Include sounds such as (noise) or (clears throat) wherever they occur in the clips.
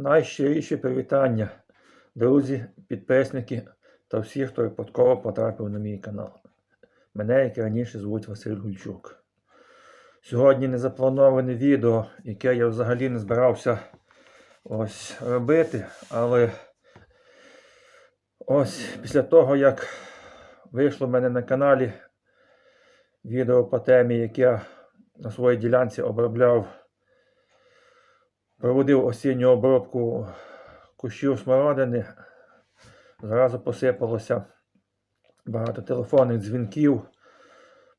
Найщиріші привітання, друзі, підписники та всі, хто випадково потрапив на мій канал. Мене, як і раніше, звуть Василь Гульчук. Сьогодні незаплановане відео, яке я взагалі не збирався ось робити, але ось після того, як вийшло в мене на каналі відео по темі, яке я на своїй ділянці обробляв проводив осінню обробку кущів смородини. Зразу посипалося багато телефонних дзвінків,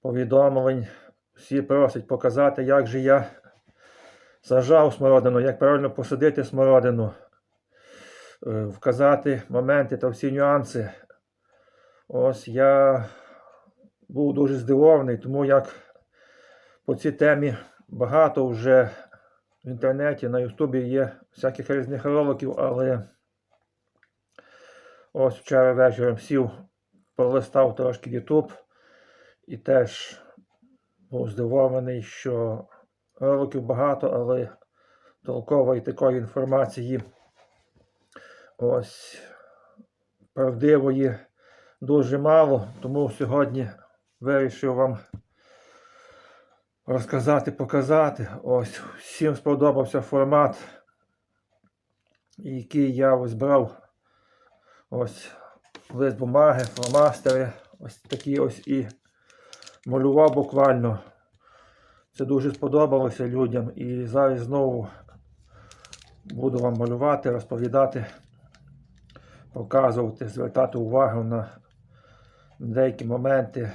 повідомлень. Всі просять показати, як же я сажав смородину, як правильно посадити смородину, е, вказати моменти та всі нюанси. Ось я був дуже здивований, тому як по цій темі багато вже в інтернеті, на Ютубі є всяких різних роликів, але ось вчора вечором сів, пролистав трошки Ютуб і теж був здивований, що роликів багато, але толкової такої інформації ось правдивої дуже мало. Тому сьогодні вирішив вам розказати, показати. Ось всім сподобався формат, який я ось брав. Ось лист бумаги, фломастери, ось такі ось і малював буквально. Це дуже сподобалося людям. І зараз знову буду вам малювати, розповідати, показувати, звертати увагу на деякі моменти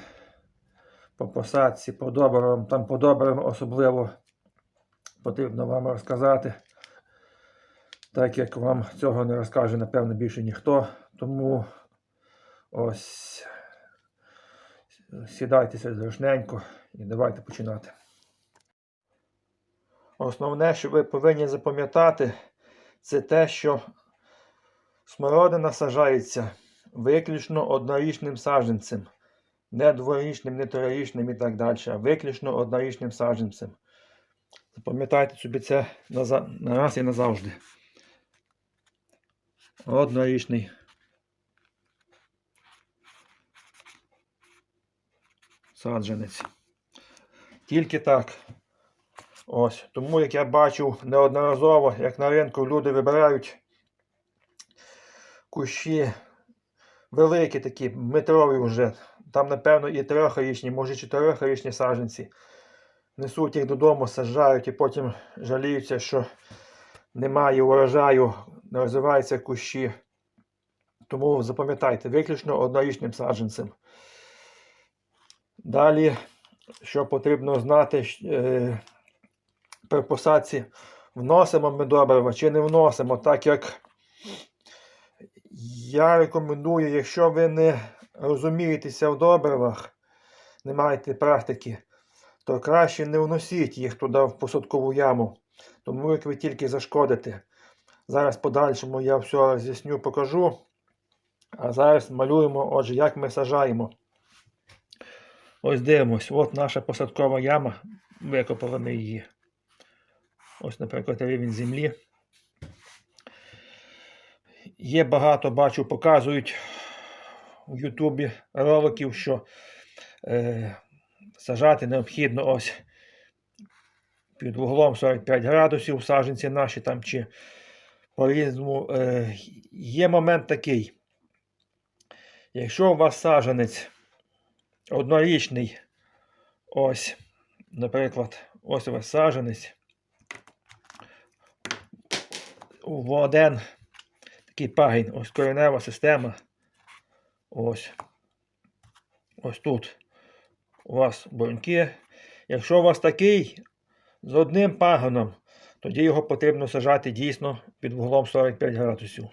по посадці, по добривам, там по добривам особливо потрібно вам розказати, так як вам цього не розкаже, напевно, більше ніхто. Тому ось сідайтеся зручненько і давайте починати. Основне, що ви повинні запам'ятати, це те, що смородина сажається виключно однорічним саджанцем не дворічним, не трирічним і так далі, а виключно однорічним саджанцем. Запам'ятайте собі це раз і назавжди. Однорічний. Саджанець. Тільки так. Ось. Тому, як я бачив неодноразово, як на ринку люди вибирають кущі великі такі, метрові вже. Там, напевно, і трьохрічні, може чотирьохрічні саджанці. Несуть їх додому, саджають і потім жаліються, що немає урожаю, не розвиваються кущі. Тому запам'ятайте, виключно однорічним саджанцем. Далі, що потрібно знати е, при посадці, вносимо ми добрива чи не вносимо, так як я рекомендую, якщо ви не розумієтеся в добривах, не маєте практики, то краще не вносіть їх туди в посадкову яму. Тому як ви тільки зашкодите. Зараз подальшому я все роз'ясню, покажу. А зараз малюємо, отже, як ми сажаємо. Ось дивимось, от наша посадкова яма. Викопали її. Ось, наприклад, рівень землі. Є багато, бачу, показують у Ютубі роликів, що е, сажати необхідно ось під вуглом 45 градусів саженці наші там чи по-різному. Е, є момент такий. Якщо у вас саженець однорічний, ось, наприклад, ось у вас саженець, в один такий пагін, ось коренева система. Ось. Ось тут у вас броньки. Якщо у вас такий з одним пагоном, тоді його потрібно сажати дійсно під вуглом 45 градусів.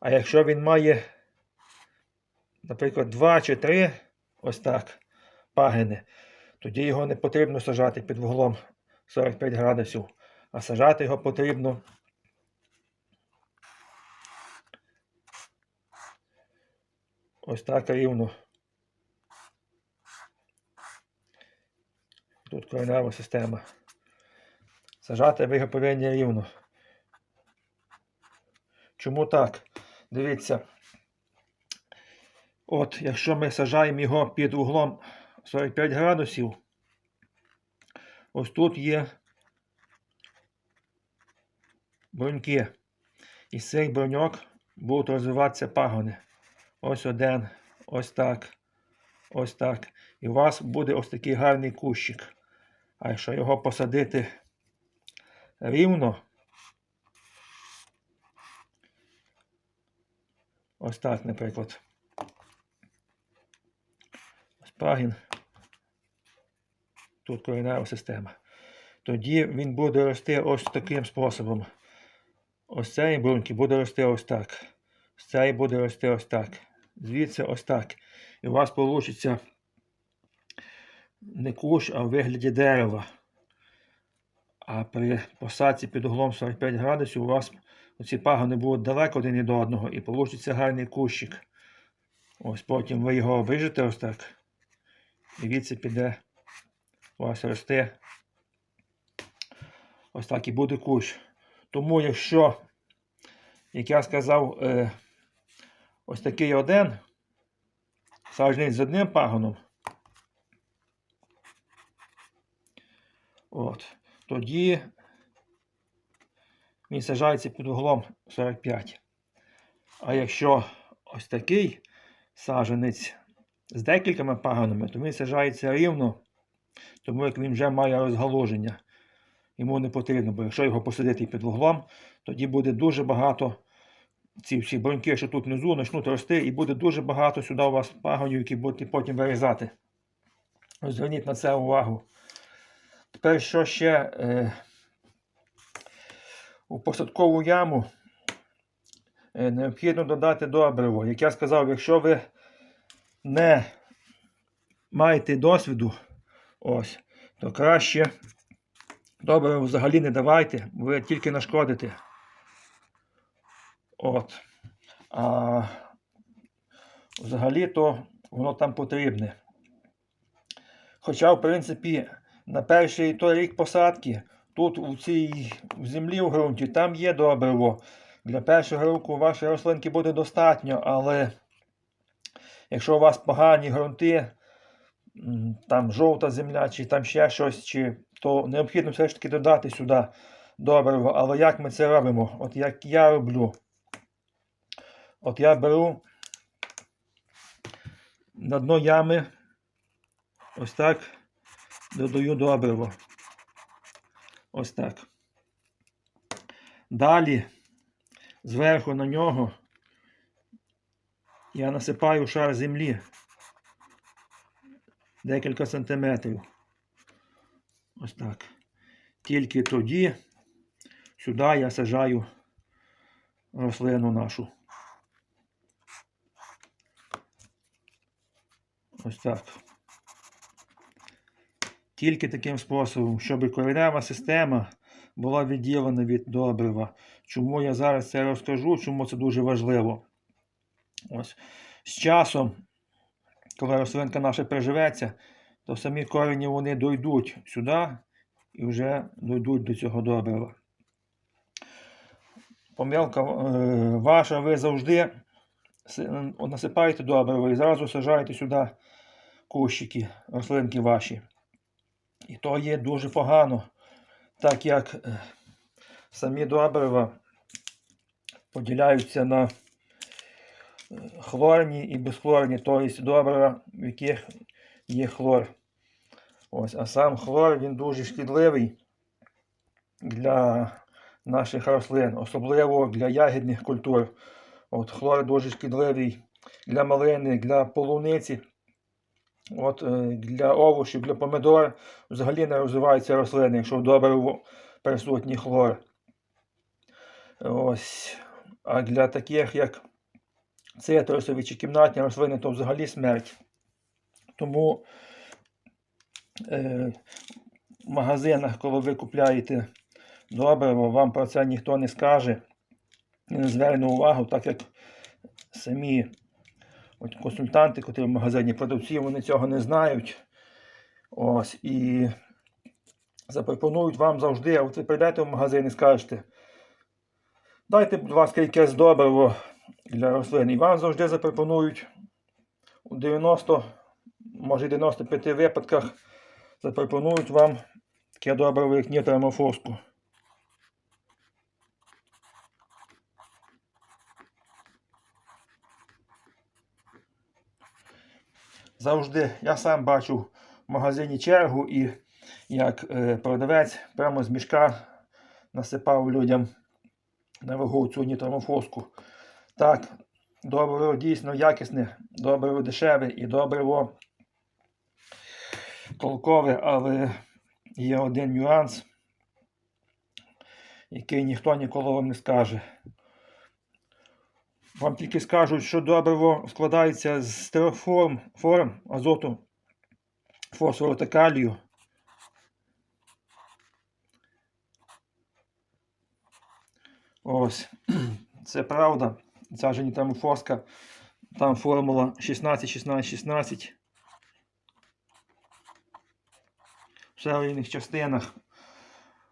А якщо він має, наприклад, 2 чи 3, ось так, пагини, тоді його не потрібно сажати під вуглом 45 градусів, а сажати його потрібно Ось так рівно. Тут коренева система. Сажати ви його повинні рівно. Чому так? Дивіться. От, якщо ми сажаємо його під углом 45 градусів, ось тут є бруньки. Із цих бруньок будуть розвиватися пагони. Ось один, ось так, ось так. І у вас буде ось такий гарний кущик. А якщо його посадити рівно, ось так, наприклад. Ось пагін. Тут коренева система. Тоді він буде рости ось таким способом. Ось цей бруньки буде рости ось так. З цієї буде рости ось так. Звідси ось так. І у вас вийде не кущ, а в вигляді дерева. А при посадці під углом 45 градусів у вас оці пагони будуть далеко один від одного і вийде гарний кущик. Ось потім ви його обріжете ось так. І відси піде у вас рости. Ось так і буде кущ. Тому якщо, як я сказав, е, ось такий один саджаний з одним пагоном, от, тоді він саджається під углом 45. А якщо ось такий саджанець з декількома пагонами, то він саджається рівно, тому як він вже має розгалуження. Йому не потрібно, бо якщо його посадити під вуглом, тоді буде дуже багато ці всі бруньки, що тут внизу, почнуть рости, і буде дуже багато сюди у вас пагонів, які будете потім вирізати. Зверніть на це увагу. Тепер що ще е, у посадкову яму е, необхідно додати добриво. Як я сказав, якщо ви не маєте досвіду, ось, то краще добре взагалі не давайте, ви тільки нашкодите. От. А взагалі то воно там потрібне. Хоча, в принципі, на перший той рік посадки, тут у цій в землі в ґрунті, там є добриво. Для першого року вашої рослинки буде достатньо, але якщо у вас погані ґрунти, там жовта земля, чи там ще щось, чи, то необхідно все ж таки додати сюди добриво. Але як ми це робимо? От як я роблю. От я беру на дно ями, ось так, додаю добриво. Ось так. Далі зверху на нього я насипаю шар землі декілька сантиметрів. Ось так. Тільки тоді сюди я сажаю рослину нашу. Ось так. Тільки таким способом, щоб коренева система була відділена від добрива. Чому я зараз це розкажу, чому це дуже важливо. Ось. З часом, коли рослинка наша приживеться, то самі корені вони дойдуть сюди і вже дойдуть до цього добрива. Помилка е, ваша, ви завжди насипаєте добриво і зразу сажаєте сюди кущики, рослинки ваші. І то є дуже погано, так як е, самі добрива поділяються на е, хлорні і безхлорні, тобто добрива, в яких є хлор. Ось, а сам хлор він дуже шкідливий для наших рослин, особливо для ягідних культур. От, хлор дуже шкідливий для малини, для полуниці. От, е, для овочів, для помидор взагалі не розвиваються рослини, якщо в- присутній хлор. Ось. А для таких, як цитрусові чи кімнатні рослини, то взагалі смерть. Тому е, в магазинах, коли ви купляєте добриво, вам про це ніхто не скаже не зверне увагу, так як самі от консультанти, котрі в магазині продавці, вони цього не знають. Ось, і запропонують вам завжди, от ви прийдете в магазин і скажете, Дайте, будь ласка, якесь добриво для рослин. І вам завжди запропонують у 90, може 95 випадках запропонують вам таке добриво, як нітромофоску. Завжди я сам бачу в магазині чергу і як е, продавець прямо з мішка насипав людям на вагу цю нітромофоску. Так, добриво дійсно якісне, добриво дешеве і добриво толкове, але є один нюанс, який ніхто ніколи вам не скаже. Вам тільки скажуть, що добриво складається з трьох форм, азоту, фосфору та калію. Ось, (clears throat) це правда. Ця ж нітрамофоска, там формула 16, 16, 16. В серійних частинах.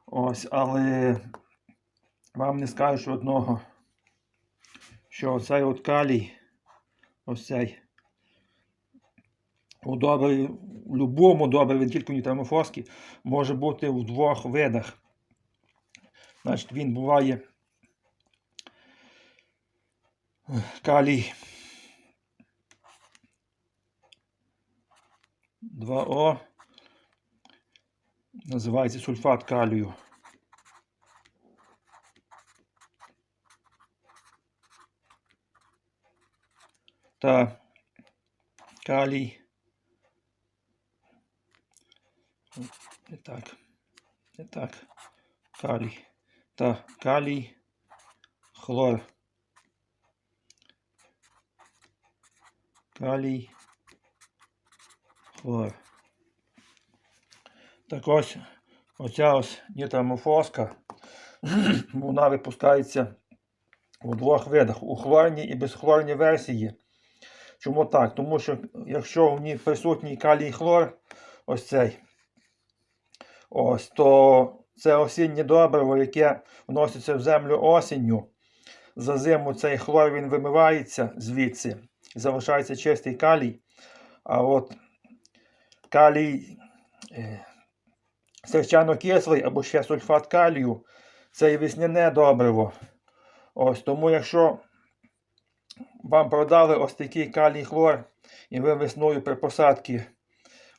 Ось, але вам не скажуть одного, що оцей от калій, ось цей, у добрі, в будь-якому добрі, не тільки в нітрамофоскі, може бути в двох видах. Значить, він буває калій 2О. Називається сульфат калію. Та калій. Не так. Не так. Калій. Та калій. Хлор. Калій. Хлор. Так ось оця ось нітрамофоска, (clears throat) вона випускається у двох видах: у хлорній і безхлорній версії. Чому так? Тому що якщо в ній присутній калій хлор, ось цей, ось, то це осіннє добриво, яке вноситься в землю осінню. За зиму цей хлор він вимивається звідси залишається чистий калій. А от калій е, серчано-кислий або ще сульфат калію це і весняне добриво. Ось Тому, якщо вам продали ось такий калій хлор, і ви весною при посадці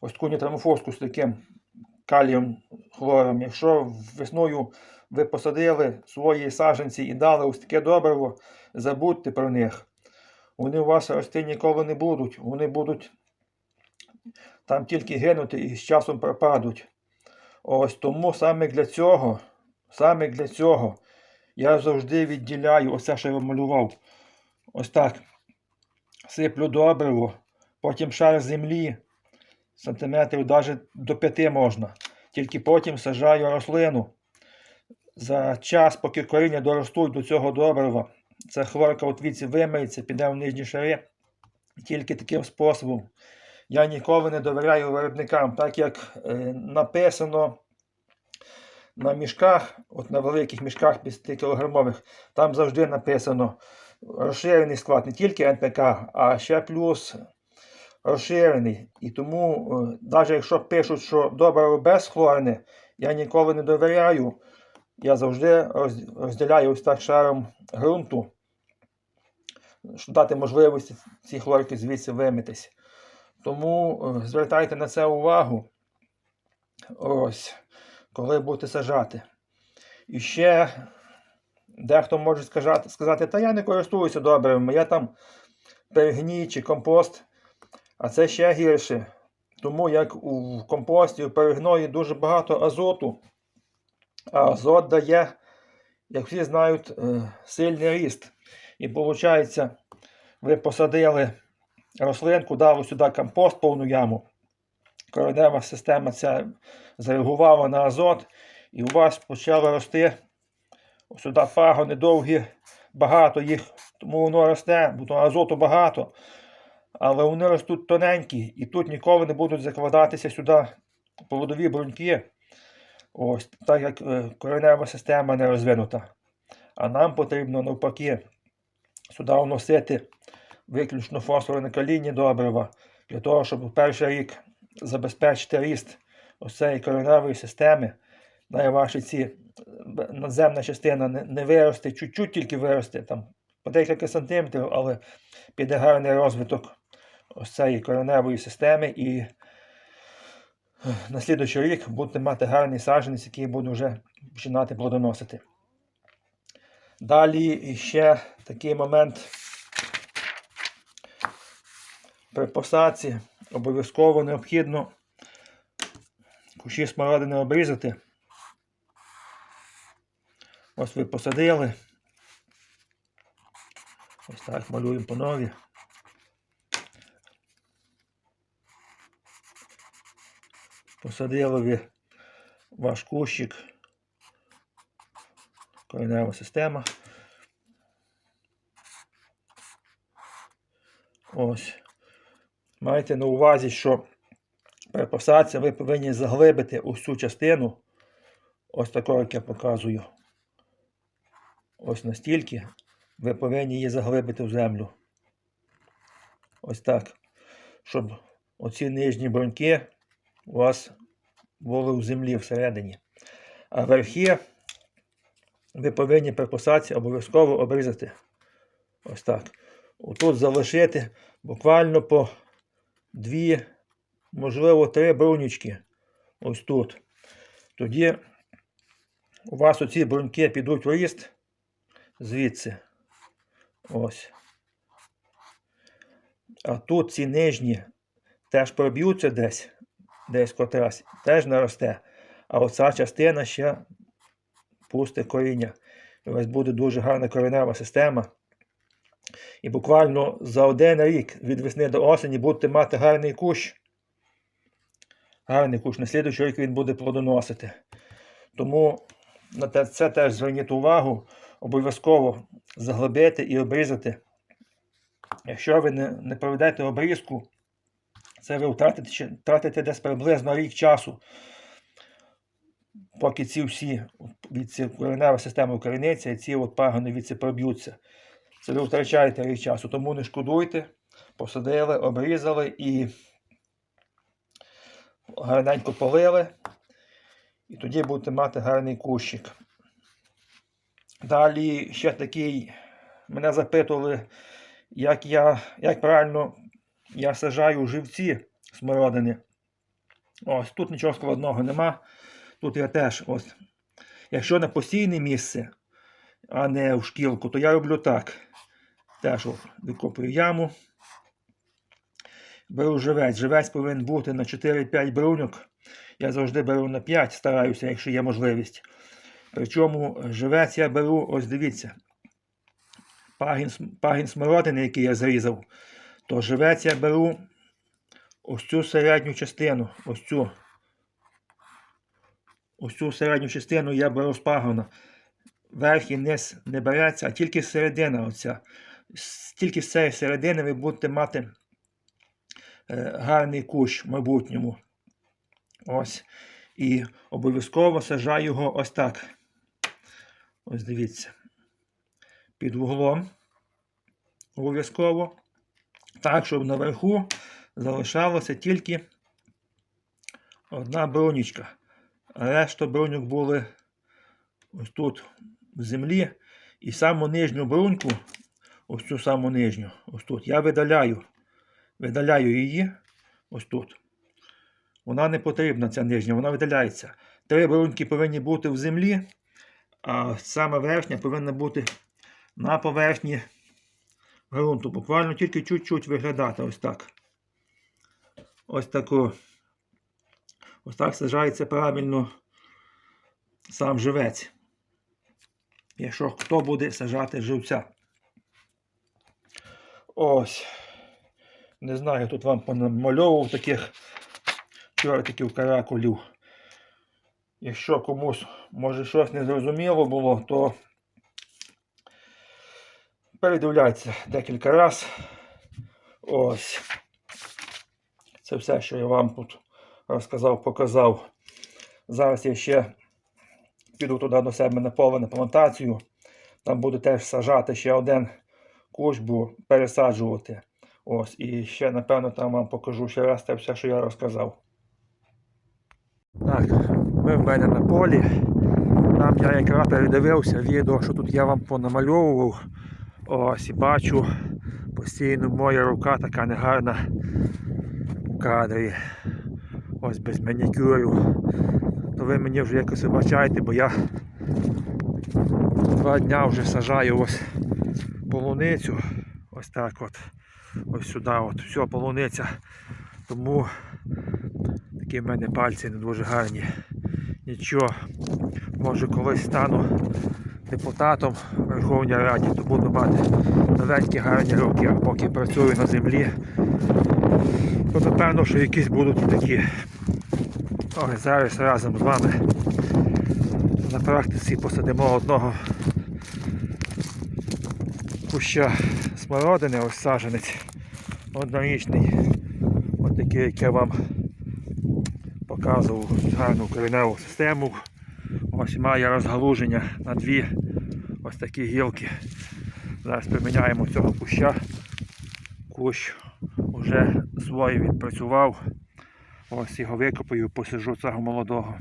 ось таку нітрамофоску з таким калієм хлором, якщо весною ви посадили свої саджанці і дали ось таке добриво, забудьте про них. Вони у вас рости ніколи не будуть. Вони будуть там тільки гинути і з часом пропадуть. Ось тому саме для цього, саме для цього я завжди відділяю ось це, що я малював. Ось так. Сиплю добриво, потім шар землі, сантиметрів навіть до 5 можна. Тільки потім сажаю рослину. За час, поки коріння доростуть до цього добрива, ця хлорка от віці вимиється, піде в нижні шари. Тільки таким способом. Я ніколи не довіряю виробникам, так як е, написано на мішках, от на великих мішках 5 кілограмових, там завжди написано розширений склад не тільки НПК, а ще плюс розширений. І тому, навіть якщо пишуть, що добре безхлорне, я ніколи не довіряю. Я завжди розділяю ось так шаром ґрунту, щоб дати можливість ці хлорки звідси вимитись. Тому е, звертайте на це увагу. Ось, коли будете сажати. І ще дехто може сказати, сказати, та я не користуюся добривами, я там перегній чи компост. А це ще гірше. Тому як у компості, у перегної дуже багато азоту. А азот дає, як всі знають, е, сильний ріст. І виходить, ви посадили рослинку, дали сюди компост повну яму. Коренева система ця зареагувала на азот, і у вас почали рости сюди пагони довгі, багато їх, тому воно росте, бо азоту багато. Але вони ростуть тоненькі, і тут ніколи не будуть закладатися сюди плодові бруньки. Ось, так як е, коренева система не розвинута. А нам потрібно навпаки сюди вносити виключно фосфорне калійні добрива для того, щоб перший рік забезпечити ріст ось цієї кореневої системи. Найважчі ці е, надземна частина не, не виросте, чуть-чуть тільки виросте, там по декілька сантиметрів, але піде гарний розвиток ось цієї кореневої системи і е, на слідуючий рік будете мати гарний саджанець, який буде вже починати плодоносити. Далі ще такий момент при посадці обов'язково необхідно кущі смородини обрізати. Ось ви посадили. Ось так малюємо по нові. Посадили ви ваш кущик. Коренева система. Ось. Майте на увазі, що при посадці ви повинні заглибити цю частину. Ось таку, як я показую. Ось настільки. Ви повинні її заглибити в землю. Ось так. Щоб оці нижні броньки у вас були в землі всередині. А верхи ви повинні при посадці обов'язково обрізати. Ось так. Отут залишити буквально по дві, можливо, три брунючки. Ось тут. Тоді у вас оці бруньки підуть в ріст звідси. Ось. А тут ці нижні теж проб'ються десь, десь котрась, теж наросте. А оця частина ще пусте коріння. І вас буде дуже гарна коренева система. І буквально за один рік від весни до осені будете мати гарний кущ. Гарний кущ. На слідуючий рік він буде плодоносити. Тому на це теж зверніть увагу. Обов'язково заглибити і обрізати. Якщо ви не, не проведете обрізку, це ви втратите, втратите десь приблизно рік часу, поки ці всі від коренева система укоріниться і ці от пагони від проб'ються. Це ви втрачаєте рік часу, тому не шкодуйте, посадили, обрізали і гарненько полили. І тоді будете мати гарний кущик. Далі ще такий, мене запитували, як я, як правильно я сажаю живці смородини. Ось тут нічого складного нема. Тут я теж ось. Якщо на постійне місце, а не в шкілку, то я роблю так. Теж от, викопую яму. Беру живець. Живець повинен бути на 4-5 бруньок. Я завжди беру на 5, стараюся, якщо є можливість. Причому живець я беру, ось дивіться, пагін, пагін смородини, який я зрізав, то живець я беру ось цю середню частину, ось цю. Ось цю середню частину я беру з пагона. Верх і низ не береться, а тільки середина оця. Тільки з цієї середини ви будете мати е, гарний кущ в майбутньому. Ось. І обов'язково сажаю його ось так. Ось дивіться. Під вуглом. Обов'язково. Так, щоб наверху залишалося тільки одна брунічка. А решта бруньок були ось тут в землі. І саму нижню бруньку, ось цю саму нижню, ось тут, я видаляю. Видаляю її ось тут. Вона не потрібна, ця нижня, вона видаляється. Три бруньки повинні бути в землі, а саме верхня повинна бути на поверхні ґрунту. Буквально тільки чуть-чуть виглядати ось так. Ось таку. Ось так сажається правильно сам живець. Якщо хто буде сажати живця. Ось. Не знаю, тут вам понамальовував таких чортиків каракулів. Якщо комусь може щось не зрозуміло було, то передивляйте декілька разів. Ось. Це все, що я вам тут розказав, показав. Зараз я ще піду туди до себе на поле на плантацію. Там буду теж сажати ще один кущ, буду пересаджувати. Ось, і ще, напевно, там вам покажу ще раз те все, що я розказав. Так, ми в мене на полі. Там я якраз передивився відео, що тут я вам понамальовував. Ось і бачу, постійно моя рука така негарна у кадрі. Ось без манікюрів. То ви мені вже якось вибачайте, бо я два дня вже сажаю ось полуницю. Ось так от. Ось сюди от. Все, полуниця. Тому такі в мене пальці не дуже гарні. Нічого. Може колись стану депутатом в Верховній Раді, то буду мати новенькі гарні руки, а поки працюю на землі, то напевно, що якісь будуть такі. Ой, зараз разом з вами на практиці посадимо одного куща смородини, ось саженець однорічний. Ось такий, як вам показував гарну кореневу систему. Ось має розгалуження на дві ось такі гілки. Зараз приміняємо цього куща. Кущ вже своє відпрацював. Ось його викопаю, посажу цього молодого.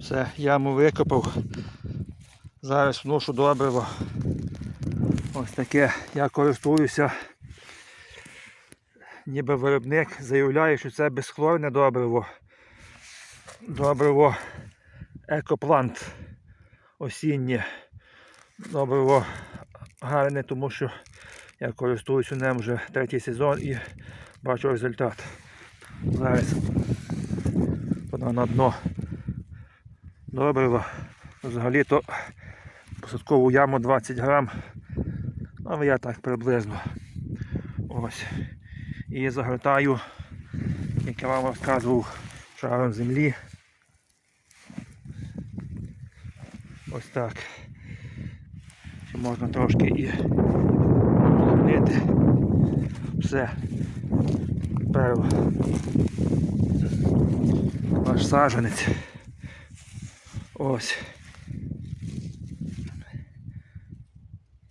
Все, яму викопав. Зараз вношу добриво. Ось таке я користуюся. Ніби виробник заявляє, що це безхлорне добриво. Добриво екоплант осіннє. Добриво гарне, тому що я користуюся ним вже третій сезон і бачу результат. Зараз воно на дно добрива. Взагалі-то посадкову яму 20 грам. Але я так приблизно. Ось. І загортаю, як я вам розказував, шаром землі. Ось так. Ще можна трошки і половнити. Все. Тепер ваш саженець. Ось.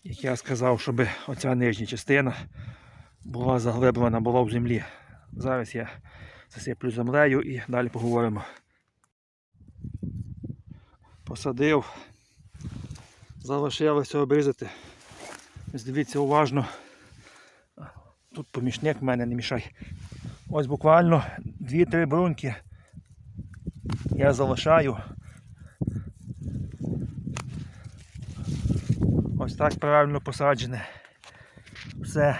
Як я сказав, щоб оця нижня частина була заглиблена, була в землі. Зараз я засиплю землею і далі поговоримо. Посадив, залишилося обрізати. Дивіться уважно. Тут помічник в мене не мішай. Ось буквально 2-3 бруньки я залишаю. Ось так правильно посаджене. Все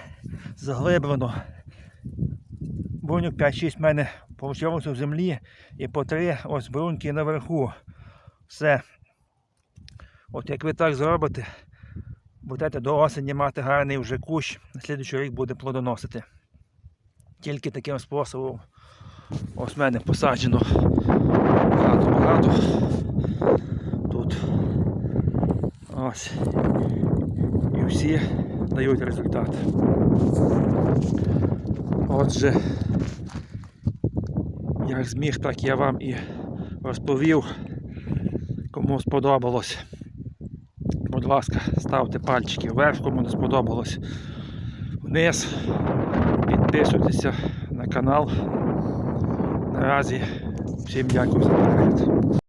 заглиблено. Бруньок 5-6 в мене вийшло в землі і по 3 ось бруньки наверху. Все. От як ви так зробите, будете до осені мати гарний вже кущ, на слідуючий рік буде плодоносити. Тільки таким способом ось в мене посаджено багато-багато. Тут ось. І всі дають результат. Отже, як зміг, так я вам і розповів. Кому сподобалось, будь ласка, ставте пальчики вверх, кому не сподобалось вниз. Підписуйтеся на канал. Наразі всім дякую за перегляд.